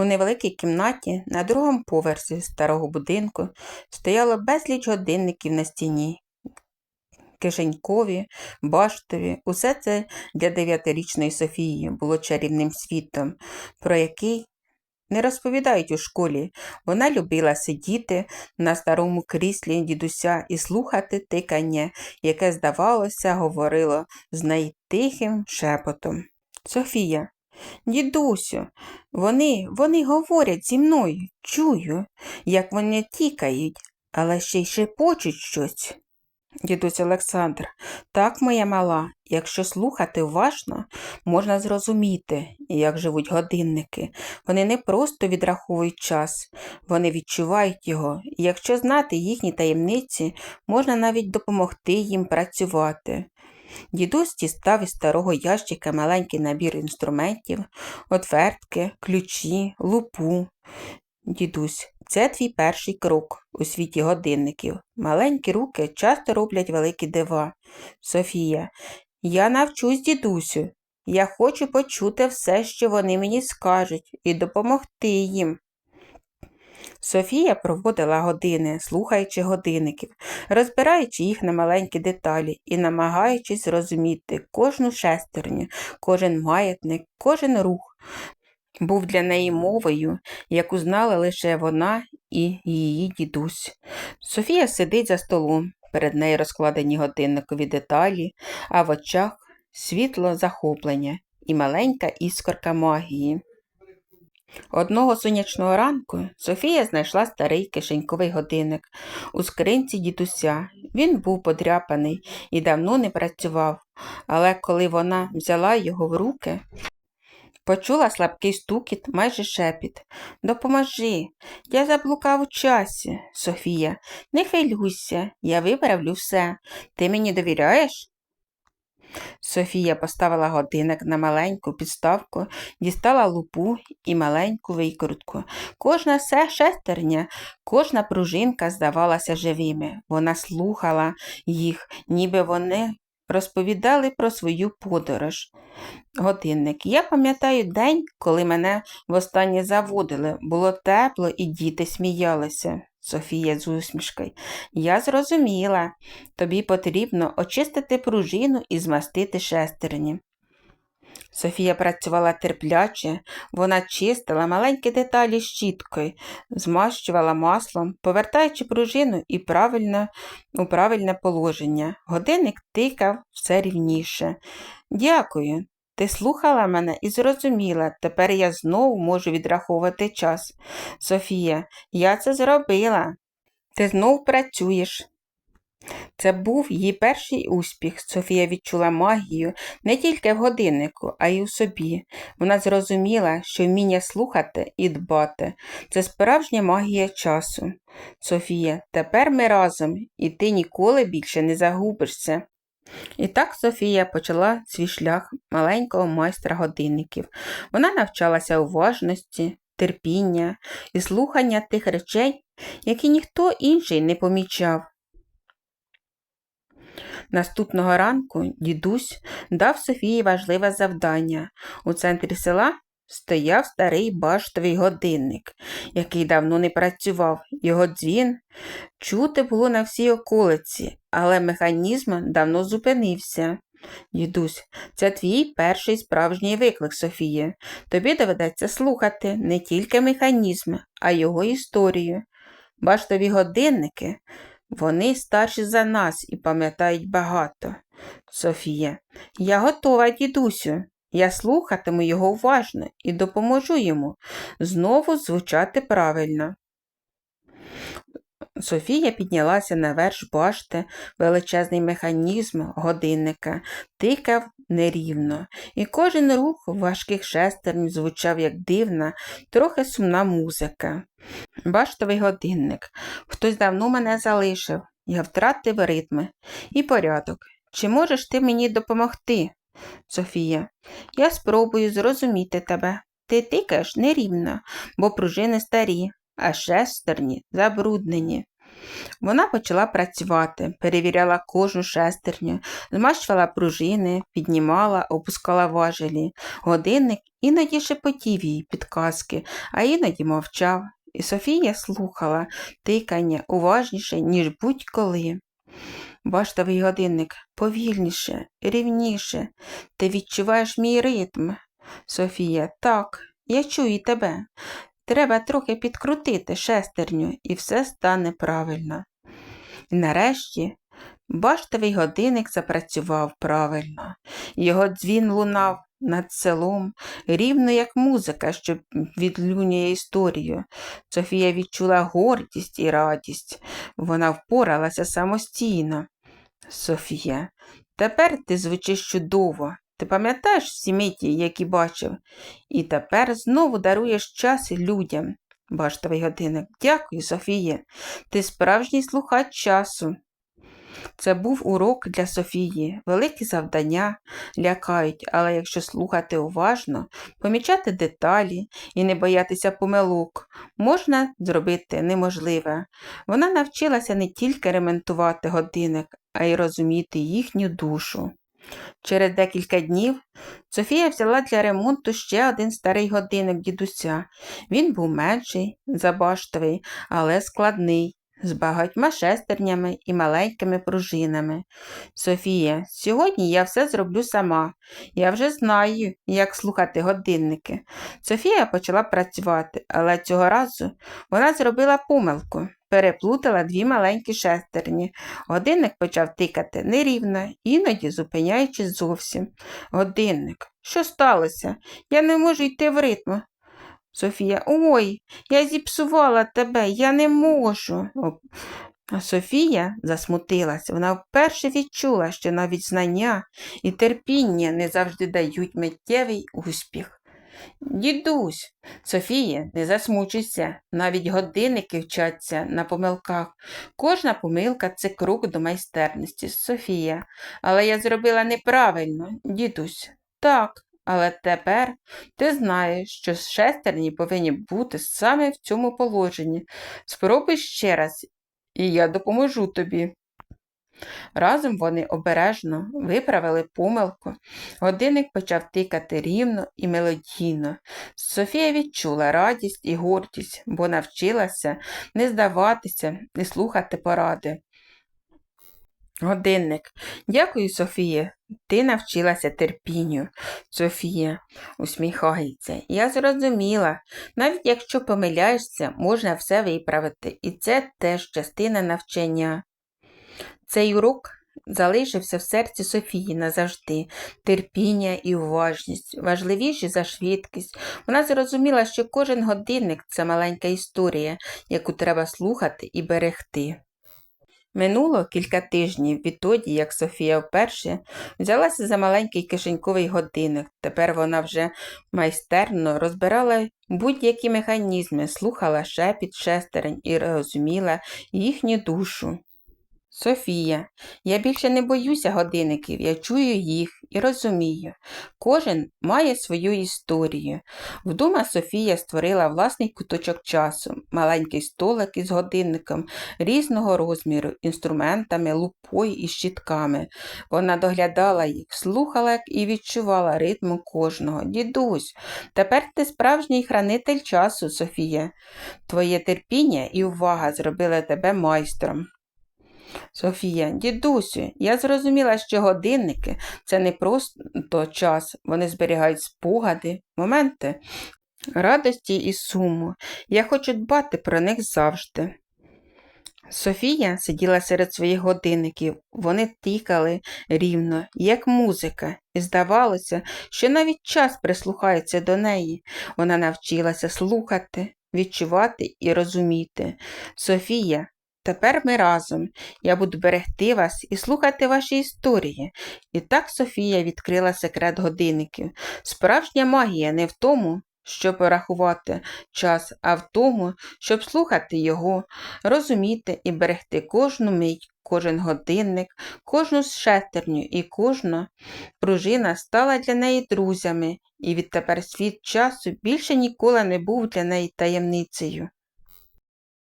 У невеликій кімнаті на другому поверсі старого будинку стояло безліч годинників на стіні. Кишенькові, баштові, усе це для дев'ятирічної Софії було чарівним світом, про який не розповідають у школі. Вона любила сидіти на старому кріслі дідуся і слухати тикання, яке, здавалося, говорило з найтихим шепотом. Софія, дідусю, вони, вони говорять зі мною, чую, як вони тікають, але ще й шепочуть щось. Дідусь Олександр, так, моя мала, якщо слухати уважно, можна зрозуміти, як живуть годинники. Вони не просто відраховують час, вони відчувають його, і якщо знати їхні таємниці, можна навіть допомогти їм працювати. Дідусь дістав із старого ящика маленький набір інструментів, отвертки, ключі, лупу. Дідусь, це твій перший крок у світі годинників. Маленькі руки часто роблять великі дива. Софія, я навчусь, дідусю. Я хочу почути все, що вони мені скажуть, і допомогти їм. Софія проводила години, слухаючи годинників, розбираючи їх на маленькі деталі і намагаючись зрозуміти кожну шестерню, кожен маятник, кожен рух. Був для неї мовою, яку знала лише вона і її дідусь. Софія сидить за столом, перед нею розкладені годинникові деталі, а в очах світло захоплення і маленька іскорка магії. Одного сонячного ранку Софія знайшла старий кишеньковий годинник у скринці дідуся. Він був подряпаний і давно не працював, але коли вона взяла його в руки, почула слабкий стукіт, майже шепіт. Допоможи, я заблукав у часі, Софія. Не хвилюйся, я виправлю все. Ти мені довіряєш? Софія поставила годинник на маленьку підставку, дістала лупу і маленьку викрутку. Кожна шестерня, кожна пружинка здавалася живими. Вона слухала їх, ніби вони розповідали про свою подорож. Годинник. Я пам'ятаю день, коли мене востаннє заводили. Було тепло, і діти сміялися. Софія з усмішкою. Я зрозуміла. Тобі потрібно очистити пружину і змастити шестерні. Софія працювала терпляче, вона чистила маленькі деталі щіткою, змащувала маслом, повертаючи пружину і правильно, у правильне положення. Годинник тикав все рівніше. Дякую. Ти слухала мене і зрозуміла. Тепер я знову можу відраховувати час. Софія, я це зробила. Ти знов працюєш. Це був її перший успіх. Софія відчула магію не тільки в годиннику, а й у собі. Вона зрозуміла, що вміння слухати і дбати це справжня магія часу. Софія, тепер ми разом, і ти ніколи більше не загубишся. І так Софія почала свій шлях маленького майстра годинників. Вона навчалася уважності, терпіння і слухання тих речей, які ніхто інший не помічав. Наступного ранку дідусь дав Софії важливе завдання. У центрі села стояв старий баштовий годинник, який давно не працював. Його дзвін чути було на всій околиці, але механізм давно зупинився. Дідусь, це твій перший справжній виклик, Софія. Тобі доведеться слухати не тільки механізм, а його історію. Баштові годинники вони старші за нас і пам'ятають багато. Софія, я готова, дідусю. Я слухатиму його уважно і допоможу йому знову звучати правильно. Софія піднялася на верш башти, величезний механізм годинника тикав нерівно, і кожен рух важких шестернь звучав як дивна, трохи сумна музика. Баштовий годинник. Хтось давно мене залишив. Я втратив ритми і порядок. Чи можеш ти мені допомогти? Софія, я спробую зрозуміти тебе. Ти тикаєш нерівно, бо пружини старі, а шестерні забруднені. Вона почала працювати, перевіряла кожну шестерню, змащувала пружини, піднімала, опускала важелі. Годинник іноді шепотів їй підказки, а іноді мовчав. І Софія слухала тикання уважніше, ніж будь-коли. Баштовий годинник повільніше, рівніше. Ти відчуваєш мій ритм. Софія, так, я чую тебе. Треба трохи підкрутити шестерню, і все стане правильно. І нарешті баштовий годинник запрацював правильно. Його дзвін лунав над селом, рівно як музика, що відлюнює історію. Софія відчула гордість і радість. Вона впоралася самостійно. Софія, тепер ти звучиш чудово. Ти пам'ятаєш всі миті, які бачив, і тепер знову даруєш час людям. Баштовий годинник. Дякую, Софія. Ти справжній слухач часу. Це був урок для Софії. Великі завдання лякають, але якщо слухати уважно, помічати деталі і не боятися помилок, можна зробити неможливе. Вона навчилася не тільки ремонтувати годинник, а й розуміти їхню душу. Через декілька днів Софія взяла для ремонту ще один старий годинник дідуся. Він був менший, забаштовий, але складний, з багатьма шестернями і маленькими пружинами. Софія, сьогодні я все зроблю сама. Я вже знаю, як слухати годинники. Софія почала працювати, але цього разу вона зробила помилку. Переплутала дві маленькі шестерні. Годинник почав тикати нерівно, іноді зупиняючись зовсім. Годинник, що сталося? Я не можу йти в ритм. Софія, ой, я зіпсувала тебе, я не можу. А Софія засмутилась. Вона вперше відчула, що навіть знання і терпіння не завжди дають миттєвий успіх. Дідусь, Софія, не засмучуйся, навіть годинники вчаться на помилках. Кожна помилка це крок до майстерності, Софія. Але я зробила неправильно, дідусь. Так, але тепер ти знаєш, що шестерні повинні бути саме в цьому положенні. Спробуй ще раз, і я допоможу тобі. Разом вони обережно виправили помилку. Годинник почав тикати рівно і мелодійно. Софія відчула радість і гордість, бо навчилася не здаватися і слухати поради. Годинник. Дякую, Софія. Ти навчилася терпінню. Софія усміхається. Я зрозуміла. Навіть якщо помиляєшся, можна все виправити, і це теж частина навчання. Цей урок залишився в серці Софії назавжди. Терпіння і уважність, важливіші за швидкість. Вона зрозуміла, що кожен годинник це маленька історія, яку треба слухати і берегти. Минуло кілька тижнів відтоді, як Софія вперше взялася за маленький кишеньковий годинник. Тепер вона вже майстерно розбирала будь-які механізми, слухала шепіт шестерень і розуміла їхню душу. Софія, я більше не боюся годинників, я чую їх і розумію. Кожен має свою історію. Вдома Софія створила власний куточок часу, маленький столик із годинником різного розміру, інструментами, лупою і щітками. Вона доглядала їх, слухала і відчувала ритм кожного. Дідусь, тепер ти справжній хранитель часу, Софія. Твоє терпіння і увага зробили тебе майстром. Софія, дідусю, я зрозуміла, що годинники це не просто час, вони зберігають спогади, моменти радості і суму. Я хочу дбати про них завжди. Софія сиділа серед своїх годинників, вони тикали рівно, як музика, і здавалося, що навіть час прислухається до неї. Вона навчилася слухати, відчувати і розуміти. Софія, тепер ми разом. Я буду берегти вас і слухати ваші історії. І так Софія відкрила секрет годинників. Справжня магія не в тому, щоб порахувати час, а в тому, щоб слухати його, розуміти і берегти кожну мить, кожен годинник, кожну шестерню і кожна пружина стала для неї друзями, і відтепер світ часу більше ніколи не був для неї таємницею.